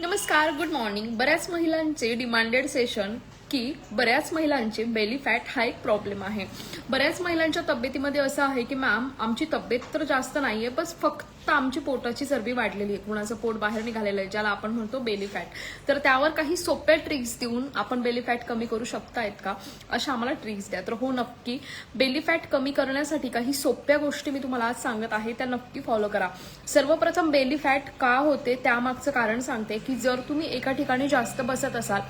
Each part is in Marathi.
नमस्कार गुड मॉर्निंग बऱ्याच महिलांचे डिमांडेड सेशन की बऱ्याच महिलांचे बेली फॅट हा एक प्रॉब्लेम आहे. बऱ्याच महिलांच्या तब्येतीमध्ये असं आहे की मॅम आमची तब्येत तर जास्त नाहीये बस फक्त आमची पोटाची चरबी वाढलेली आहे. कुणाचं पोट बाहेर निघालेलं आहे ज्याला आपण म्हणतो बेली फॅट तर त्यावर काही सोप्या ट्रिक्स देऊन आपण बेली फॅट कमी करू शकतायत का? अशा आम्हाला ट्रिक्स द्या. तर हो नक्की. बेली फॅट कमी करण्यासाठी काही सोप्या गोष्टी मी तुम्हाला आज सांगत आहे त्या नक्की फॉलो करा. सर्वप्रथम बेली फॅट का होते? त्यामागचं कारण सांगते की जर तुम्ही एका ठिकाणी जास्त बसत असाल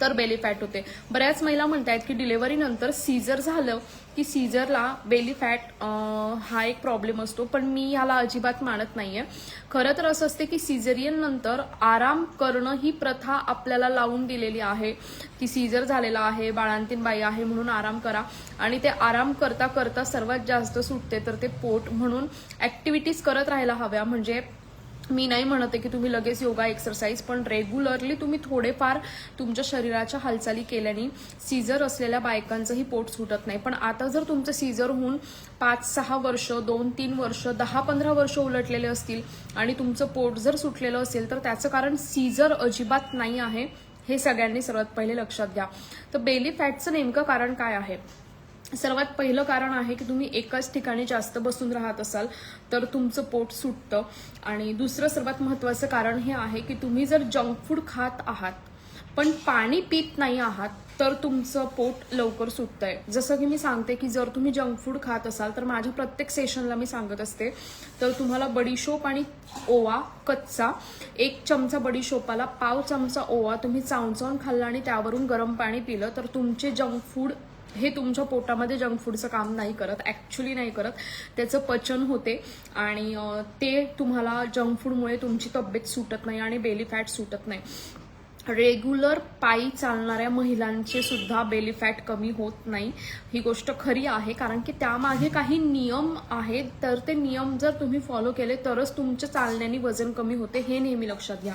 तर बेली फॅट होते. बऱ्याच महिला म्हणत आहेत की डिलिव्हरी नंतर सीझर झालं की सीझरला बेली फॅट हा एक प्रॉब्लेम असतो. पण मी ह्याला अजिबात मानत नाहीये. खरं तर असं असते की सिझरियन नंतर आराम करणं ही प्रथा आपल्याला लावून दिलेली आहे की सीझर झालेला आहे बाळांतीन बाई आहे म्हणून आराम करा. आणि ते आराम करता करता सर्वात जास्त सुटते तर ते पोट म्हणून ऍक्टिव्हिटीज करत राहायला हव्या. म्हणजे मी नाही म्हणत आहे की तुम्ही लगेच योगा एक्सरसाइज पण रेग्युलरली तुम्ही थोडेफार तुमच्या शरीराच्या हालचाली केल्याने सीझर असलेल्या बायकांचंही पोट सुटत नाही. पण आता जर तुमचं सीझर होऊन पाच सहा वर्ष दोन तीन वर्ष दहा पंधरा वर्ष उलटलेले असतील आणि तुमचं पोट जर सुटलेलं असेल तर त्याचं कारण सीझर अजिबात नाही आहे हे सगळ्यांनी सर्वात पहिले लक्षात घ्या. तर बेली फॅटचं नेमकं कारण काय आहे? सर्वात पहिलं कारण आहे की तुम्ही एकाच ठिकाणी जास्त बसून राहत असाल तर तुमचं पोट सुटतं. आणि दुसरं सर्वात महत्त्वाचं कारण हे आहे की तुम्ही जर जंक फूड खात आहात पण पाणी पित नाही आहात तर तुमचं पोट लवकर सुटतंय. जसं की मी सांगते की जर तुम्ही जंक फूड खात असाल तर माझ्या प्रत्येक सेशनला मी सांगत असते. तर तुम्हाला बडीशोप आणि ओवा कच्चा एक चमचा बडीशोपाला पाव चमचा ओवा तुम्ही चावून खाल्ला आणि त्यावरून गरम पाणी पिलं तर तुमचे जंक फूड हे तुमच्या पोटामध्ये जंक फूडचं काम नाही करत ॲक्च्युली नाही करत. त्याचं पचन होते आणि ते तुम्हाला जंक फूडमुळे तुमची तब्येत सुटत नाही आणि बेली फॅट सुटत नाही. रेग्युलर पायी चालणाऱ्या महिलांचे सुद्धा बेली फॅट कमी होत नाही. ही गोष्ट खरी आहे कारण की त्यामागे काही नियम आहेत. तर ते नियम जर तुम्ही फॉलो केले तरच तुमच्या चालण्याने वजन कमी होते हे नेहमी लक्षात घ्या.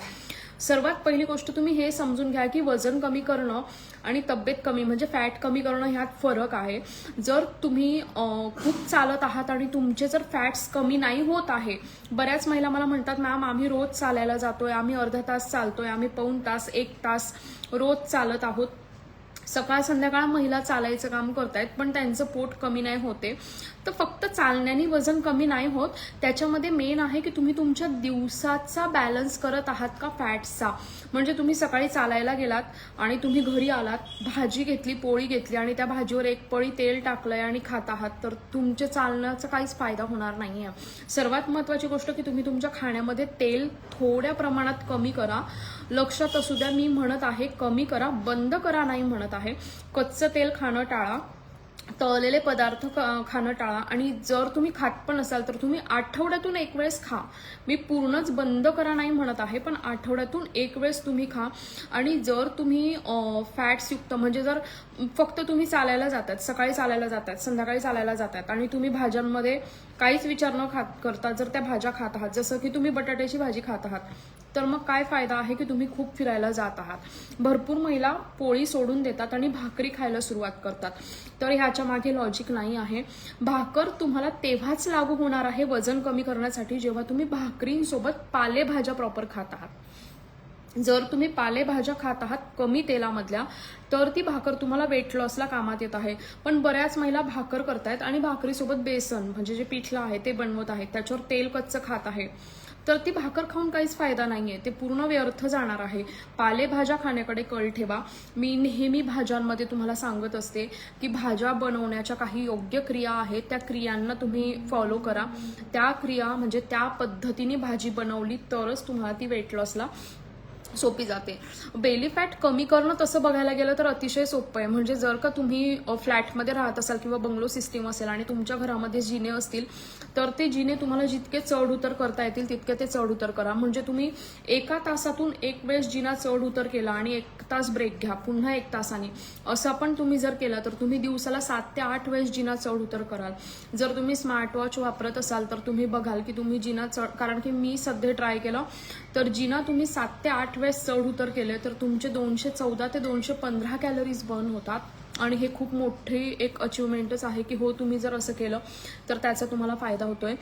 सर्वात पहिली गोष्ट तुम्ही हे समजून घ्या की वजन कमी करणं आणि तब्येत कमी म्हणजे फॅट कमी करणं ह्यात फरक आहे. जर तुम्ही खूप चालत आहात आणि तुमचे जर फॅट्स कमी नाही होत आहे बऱ्याच महिला मला म्हणतात मॅम आम्ही रोज चालायला जातोय आम्ही अर्धा तास चालतोय आम्ही पाऊण तास एक तास रोज चालत आहोत. सकाळ संध्याकाळ महिला चालायचं काम करतायत पण त्यांचं पोट कमी नाही होते. तर फक्त चालण्याने वजन कमी नाही होत. त्याच्यामध्ये मेन आहे की तुम्ही तुमच्या दिवसाचा बॅलन्स करत आहात का फॅट्सचा म्हणजे तुम्ही सकाळी चालायला गेलात आणि तुम्ही घरी आलात भाजी घेतली पोळी घेतली आणि त्या भाजीवर एक पळी तेल टाकलंय आणि खात आहात तर तुमच्या चालण्याचा काहीच फायदा होणार नाही आहे सर्वात महत्वाची गोष्ट की तुम्ही तुमच्या खाण्यामध्ये तेल थोड्या प्रमाणात कमी करा. लक्षात असू द्या मी म्हणत आहे कमी करा बंद करा नाही म्हणत आहे कच्चं तेल खाणं टाळा तळलेले पदार्थ खाणं टाळा आणि जर तुम्ही खात पण असाल तर तुम्ही आठवड्यातून एक वेळेस खा. मी पूर्णच बंद करा नाही म्हणत आहे पण आठवड्यातून एक वेळेस तुम्ही खा. आणि जर तुम्ही फॅट्स युक्त म्हणजे जर फक्त तुम्ही चालायला जातात सकाळी चालायला जातात संध्याकाळी चालायला जातात आणि तुम्ही भाज्यांमध्ये काहीच विचार न खात करता जर त्या भाज्या खात आहात जसं की तुम्ही बटाट्याची भाजी खात आहात तर मग काय फायदा आहे की तुम्ही खूप फिरायला जात आहात? भरपूर महिला पोळी सोडून देतात आणि भाकरी खायला सुरुवात करतात. तर ह्याच्या मागे लॉजिक नाही आहे. भाकर तुम्हाला तेव्हाच लागू होणार आहे वजन कमी करण्यासाठी जेव्हा तुम्ही भाकरींसोबत पालेभाज्या प्रॉपर खात आहात. जर तुम्ही पालेभाज्या खात आहात कमी तेलामधल्या तर ती भाकर तुम्हाला वेट लॉसला कामात येत आहे. पण बऱ्याच महिला भाकर करतायत आणि भाकरीसोबत बेसन म्हणजे जे पिठलं आहे ते बनवत आहेत त्याच्यावर तेल कच्चं खात आहे. तर ती भाकर खाऊन काहीच फायदा नाहीये. ते पूर्ण व्यर्थ जाणार आहे. पालेभाज्या खाण्याकडे कल ठेवा. मी नेहमी भाज्यांमध्ये तुम्हाला सांगत असते की भाज्या बनवण्याच्या काही योग्य क्रिया आहेत. त्या क्रियांना तुम्ही फॉलो करा. त्या क्रिया म्हणजे त्या पद्धतीने भाजी बनवली तरच तुम्हाला ती वेट लॉसला सोपी जाते. बेली फॅट कमी करणं तसं बघायला गेलं तर अतिशय सोपं आहे. म्हणजे जर का तुम्ही फ्लॅटमध्ये राहत असाल किंवा बंगलो सिस्टीम असेल आणि तुमच्या घरामध्ये जिने असतील तर ते जिने तुम्हाला जितके चढ उतर करता येतील तितके ते चढ उतर करा. म्हणजे तुम्ही एका तासातून एक वेळेस जिना चढ उतर केला आणि एक तास ब्रेक घ्या पुन्हा एक तासाने. असं पण तुम्ही जर केलं तर तुम्ही दिवसाला सात ते आठ वेळेस जिना चढ उतर कराल. जर तुम्ही स्मार्ट वॉच वापरत असाल तर तुम्ही बघाल की तुम्ही जिना चढ कारण की मी सध्या ट्राय केलं तर जिना तुम्ही सात ते आठ वेळेस चढ उतर केले तर तुमचे दोनशे चौदा ते दोनशे पंधरा कॅलरीज बर्न होतात. आणि हे खूप मोठी एक अचिव्हमेंटच आहे की हो तुम्ही जर असं केलं तर त्याचा तुम्हाला फायदा होतोय.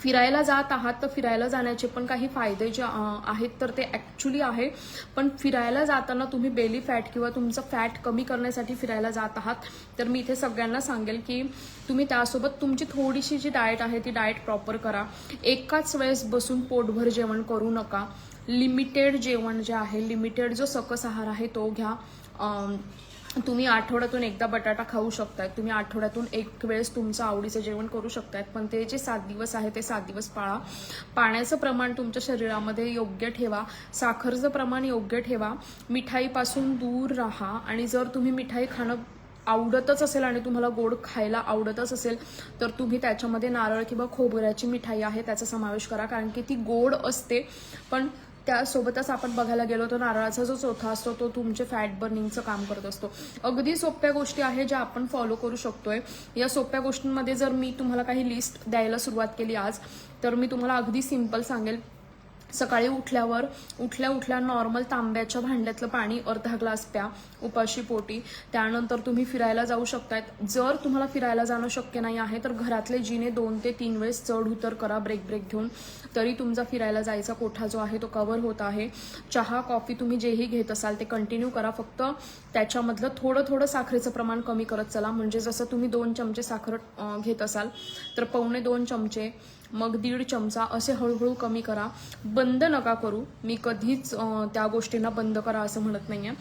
फिरायला जात आहात तर फिरायला जाण्याचे पण काही फायदे जे आहेत तर ते ॲक्च्युली आहे. पण फिरायला जाताना तुम्ही बेली फॅट किंवा तुमचं फॅट कमी करण्यासाठी फिरायला जात आहात. तर मी इथे सगळ्यांना सांगेल की तुम्ही त्यासोबत तुमची थोडीशी जी डाएट आहे ती डाएट प्रॉपर करा. एकाच वेळेस बसून पोटभर जेवण करू नका. लिमिटेड जेवण जे आहे लिमिटेड जो सकस आहार आहे तो घ्या. तुम्ही आठवड्यातून एकदा बटाटा खाऊ शकताय. तुम्ही आठवड्यातून एक वेळेस तुमचं आवडीचं जेवण करू शकतायत. पण ते जे सात दिवस आहे ते सात दिवस पाळा. पाण्याचं प्रमाण तुमच्या शरीरामध्ये योग्य ठेवा. साखरचं प्रमाण योग्य ठेवा. मिठाईपासून दूर राहा. आणि जर तुम्ही मिठाई खाणं आवडतच असेल आणि तुम्हाला गोड खायला आवडतच असेल तर तुम्ही त्याच्यामध्ये नारळ किंवा खोबऱ्याची मिठाई आहे त्याचा समावेश करा. कारण की ती गोड असते पण त्यासोबतच आपण बघायला गेलो तर नारळाचा जो चोथा असतो तो तुमचे फॅट बर्निंगचं काम करत असतो. अगदी सोप्या गोष्टी आहे ज्या आपण फॉलो करू शकतोय. या सोप्या गोष्टींमध्ये जर मी तुम्हाला काही लिस्ट द्यायला सुरुवात केली आज तर मी तुम्हाला अगदी सिंपल सांगेल. सकाळी उठल्यावर उठल्या उठल्या नॉर्मल तांब्याच्या भांड्यातलं पाणी अर्धा ग्लास प्या उपाशी पोटी. त्यानंतर तुम्ही फिरायला जाऊ शकतात जर तुम्हाला फिरायला जाणं शक्य नाही आहे तर घरातले जिने दोन ते तीन वेळेस चढ उतर करा ब्रेक ब्रेक घेऊन. तरी तुमचा फिरायला जायचा कोठा जो आहे तो कव्हर होत आहे. चहा कॉफी तुम्ही जेही घेत असाल ते कंटिन्यू करा. फक्त त्याच्यामधलं थोडं थोडं साखरेचं प्रमाण कमी करत चला. म्हणजे जसं तुम्ही दोन चमचे साखर घेत असाल तर पावणे दोन चमचे मग दीड चमचा असे हळूहळू कमी करा. बंद नका करू. मी कधीच त्या गोष्टींना बंद करा असं म्हणत नाहीये.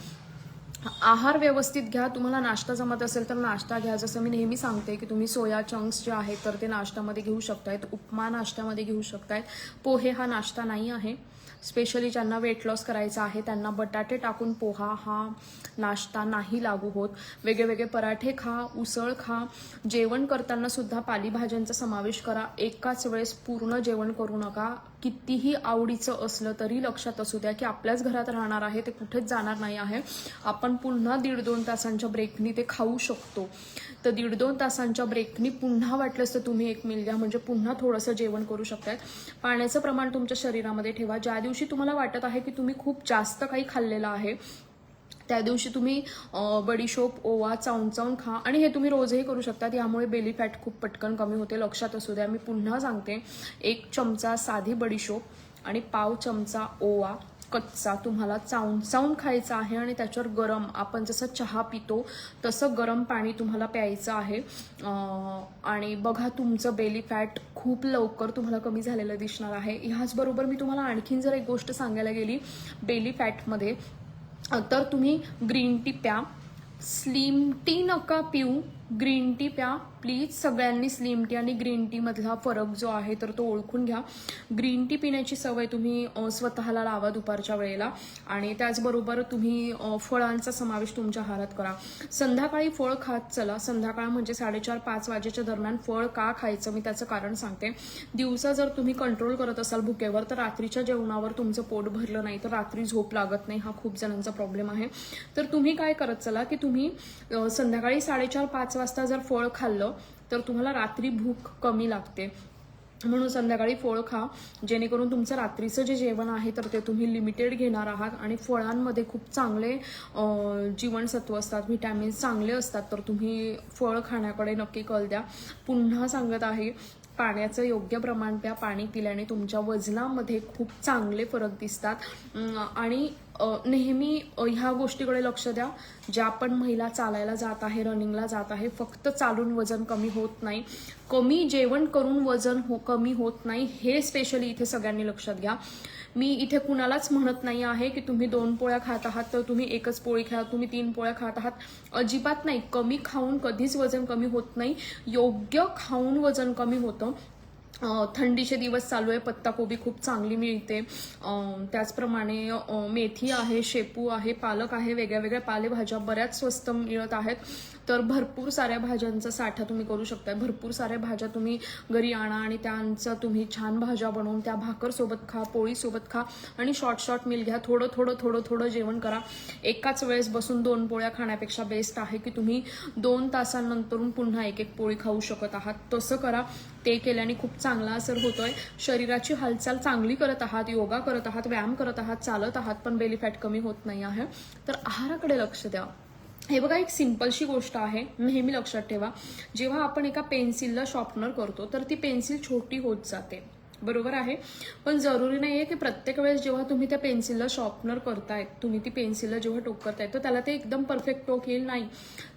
आहार व्यवस्थित घ्या. तुम्हाला नाश्ता जमत असेल तर नाश्ता घ्या. जसं मी नेहमी सांगते की तुम्ही सोया चंक्स जे आहेत तर ते नाश्त्यामध्ये घेऊ शकतायत. उपमा नाश्त्यामध्ये घेऊ शकतायत. पोहे हा नाश्ता नाही आहे. स्पेशली ज्यांना वेट लॉस करायचं आहे त्यांना बटाटे टाकून पोहा हा नाश्ता नाही लागू होत. वेगळे वेगळे पराठे खा उसळ खा. जेवण करताना सुद्धा पालेभाज्यांचा समावेश करा. एकाच वेळेस पूर्ण जेवण करू नका. कितीही आवडीचं असलं तरी लक्षात असू द्या की आपल्याच घरात राहणार आहे ते कुठेच जाणार नाही आहे. आपण पुन्हा दीड दोन तासांच्या ब्रेकनी ते खाऊ शकतो. तर दीड दोन तासांच्या ब्रेकनी पुन्हा वाटलंच तर तुम्ही एक मिल घ्या. म्हणजे पुन्हा थोडंसं जेवण करू शकतात पाण्याचं प्रमाण तुमच्या शरीरामध्ये ठेवा. ज्या दिवशी तुम्हाला वाटत आहे की तुम्ही खूप जास्त काही खाल्लेलं आहे. त्या दिवशी तुम्ही बडीशोप ओवा चावून चावून खा. आणि हे तुम्ही रोजही करू शकता. यामुळे बेली फॅट खूप पटकन कमी होते. लक्षात असू द्या. मी पुन्हा सांगते. एक चमचा साधी बडीशोप आणि पाव चमचा ओवा. कच्चा तुम्हाला चावून चावून खायचा आहे आणि त्याच्यावर गरम आपण जसं चहा पितो तसं गरम पाणी तुम्हाला प्यायचं आहे. आणि बघा तुमचं बेली फॅट खूप लवकर तुम्हाला कमी झालेलं दिसणार आहे. ह्याचबरोबर मी तुम्हाला आणखीन जर एक गोष्ट सांगायला गेली बेली फॅटमध्ये तर तुम्ही ग्रीन टी प्या. स्लिम टी नका पिऊ ग्रीन टी प्या. प्लीज सगळ्यांनी स्लिम टी आणि ग्रीन टी मधला फरक जो आहे तर तो ओळखून घ्या. ग्रीन टी पिण्याची सवय तुम्ही स्वतःला लावा दुपारच्या वेळेला आणि त्याचबरोबर तुम्ही फळांचा समावेश तुमच्या आहारात करा. संध्याकाळी फळ खात चला. संध्याकाळ म्हणजे साडेचार पाच वाजेच्या दरम्यान फळ का खायचं मी त्याचं कारण सांगते. दिवसा जर तुम्ही कंट्रोल करत असाल भुकेवर तर रात्रीच्या जेवणावर तुमचं पोट भरलं नाही तर रात्री झोप लागत नाही हा खूप जणांचा प्रॉब्लेम आहे. तर तुम्ही काय करत चला की तुम्ही संध्याकाळी साडेचार पाच वाजता जर फळ खाल्लं तर तुम्हाला रात्री भूक कमी लागते. म्हणून संध्याकाळी फळ खा. जेणेकरून तुमचं रात्रीचं जे जेवण आहे तर ते तुम्ही लिमिटेड घेणार आहात आणि फळांमध्ये खूप चांगले जीवनसत्व असतात व्हिटॅमिन्स चांगले असतात. तर तुम्ही फळ खाण्याकडे नक्की कल द्या. पुन्हा सांगत आहे पाण्याचं योग्य प्रमाण प्या पाणी पिल्याने तुमच्या वजनामध्ये खूप चांगले फरक दिसतात. आणि नेहमी ह्या गोष्टीकडे लक्ष द्या. ज्या पण महिला चालायला जात आहे रनिंगला जात आहे फक्त चालून वजन कमी होत नाही. कमी जेवण करून वजन हो कमी होत नाही हे स्पेशली इथे सगळ्यांनी लक्षात घ्या. मी इथे कुणालाच म्हणत नाही आहे की तुम्ही दोन पोळ्या खात आहात तर तुम्ही एकच पोळी खा तुम्ही तीन पोळ्या खात आहात. अजिबात नाही. कमी खाऊन कधीच वजन कमी होत नाही. योग्य खाऊन वजन कमी होतं. थंडीचे दिवस चालू आहे पत्ताकोबी खूप चांगली मिळते. त्याचप्रमाणे मेथी आहे शेपू आहे पालक आहे वेगळ्या वेगळ्या पालेभाज्या बऱ्याच स्वस्त मिळत आहेत. तर भरपूर साऱ्या भाज्यांचा साठा तुम्ही करू शकता भरपूर साऱ्या भाज्या तुम्ही घरी आणा आणि त्यांचा तुम्ही छान भाज्या बनवून त्या भाकरसोबत खा पोळीसोबत खा आणि शॉर्ट शॉर्ट मिल घ्या. थोडं थोडं थोडं थोडं जेवण करा. एकाच वेळेस बसून दोन पोळ्या खाण्यापेक्षा बेस्ट आहे की तुम्ही दोन तासांनंतरून पुन्हा एक एक पोळी खाऊ शकत आहात. तसं करा. ते केल्याने खूप चांगला असर होतोय. शरीराची हालचाल चांगली करत आहात योगा करत आहात व्यायाम करत आहात चालत आहात पण बेली फॅट कमी होत नाही आहे. तर आहाराकडे लक्ष द्या. हे बघा एक सिंपलशी गोष्ट आहे. नेहमी लक्षात ठेवा. जेव्हा आपण एका पेन्सिलला शॉर्पनर करतो तर ती पेन्सिल छोटी होत जाते. बरोबर आहे. पण जरुरी नाही आहे की प्रत्येक वेळेस जेव्हा तुम्ही त्या पेन्सिलला शॉर्पनर करताय तुम्ही ती पेन्सिलला जेव्हा टोक करताय तर त्याला ते एकदम परफेक्ट टोक येईल नाही.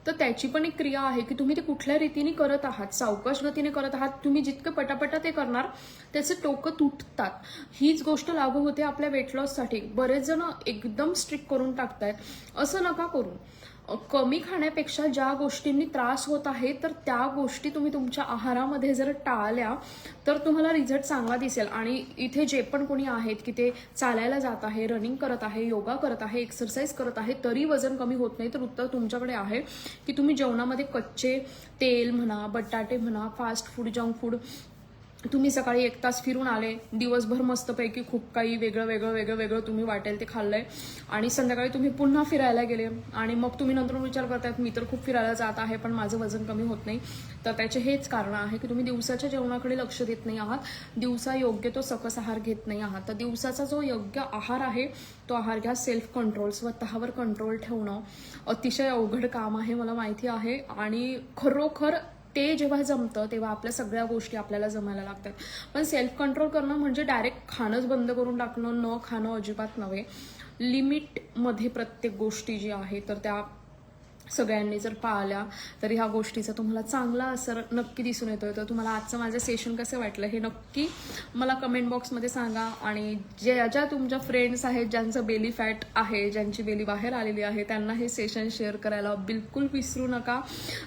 तर त्याची पण एक क्रिया आहे की तुम्ही ते कुठल्या रीतीने करत आहात सावकाश गतीने करत आहात तुम्ही जितकं पटापटा ते करणार त्याचे टोकं तुटतात. हीच गोष्ट लागू होते आपल्या वेट लॉससाठी बरेच जण एकदम स्ट्रिक्ट करून टाकतायत. असं नका करून कमी खाण्यापेक्षा ज्या गोष्टींनी त्रास होत आहे तर त्या गोष्टी तुम्ही तुमच्या आहारामध्ये जर टाळल्या तर तुम्हाला रिझल्ट चांगला दिसेल. आणि इथे जे पण कोणी आहेत की ते चालायला जात आहे रनिंग करत आहे योगा करत आहे एक्सरसाइज करत आहे तरी वजन कमी होत नाही तर उत्तर तुमच्याकडे आहे की तुम्ही जेवणामध्ये कच्चे तेल म्हणा बटाटे म्हणा फास्ट फूड जंक फूड तुम्ही सकाळी एक तास फिरून आले. दिवसभर मस्तपैकी खूप काही वेगळं वेगळं वेगळं वेगळं तुम्ही वाटेल ते खाल्लंय. आणि संध्याकाळी तुम्ही पुन्हा फिरायला गेले. आणि मग तुम्ही नंतर विचार करतायत मी तर खूप फिरायला जात आहे पण माझं वजन कमी होत नाही. तर त्याचे हेच कारण आहे की तुम्ही दिवसाच्या जेवणाकडे लक्ष देत नाही आहात. दिवसा योग्य तो सकस आहार घेत नाही आहात. तर दिवसाचा जो योग्य आहार आहे तो आहार घ्या सेल्फ कंट्रोल स्वतःवर कंट्रोल ठेवणं. अतिशय अवघड काम आहे मला माहिती आहे. आणि खरोखर ते जेव्हा जमतं तेव्हा आपल्या सगळ्या गोष्टी आपल्याला जमायला लागतात. पण सेल्फ कंट्रोल करणं म्हणजे डायरेक्ट खाणंच बंद करून टाकणं न खाणं अजिबात नव्हे. लिमिटमध्ये प्रत्येक गोष्टी जी आहे तर त्या सगळ्यांनी जर पाळल्या तर ह्या गोष्टीचा तुम्हाला चांगला असर नक्की दिसून येतोय. तर तुम्हाला आजचं माझं सेशन कसं वाटलं हे नक्की मला कमेंट बॉक्समध्ये सांगा. आणि ज्या ज्या तुमच्या फ्रेंड्स आहेत ज्यांचं बेली फॅट आहे ज्यांची बेली बाहेर आलेली आहे त्यांना हे सेशन शेअर करायला बिलकुल विसरू नका.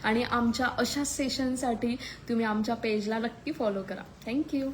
आणि आमच्या अशा सेशनसाठी तुम्ही आमच्या पेजला नक्की फॉलो करा. थँक्यू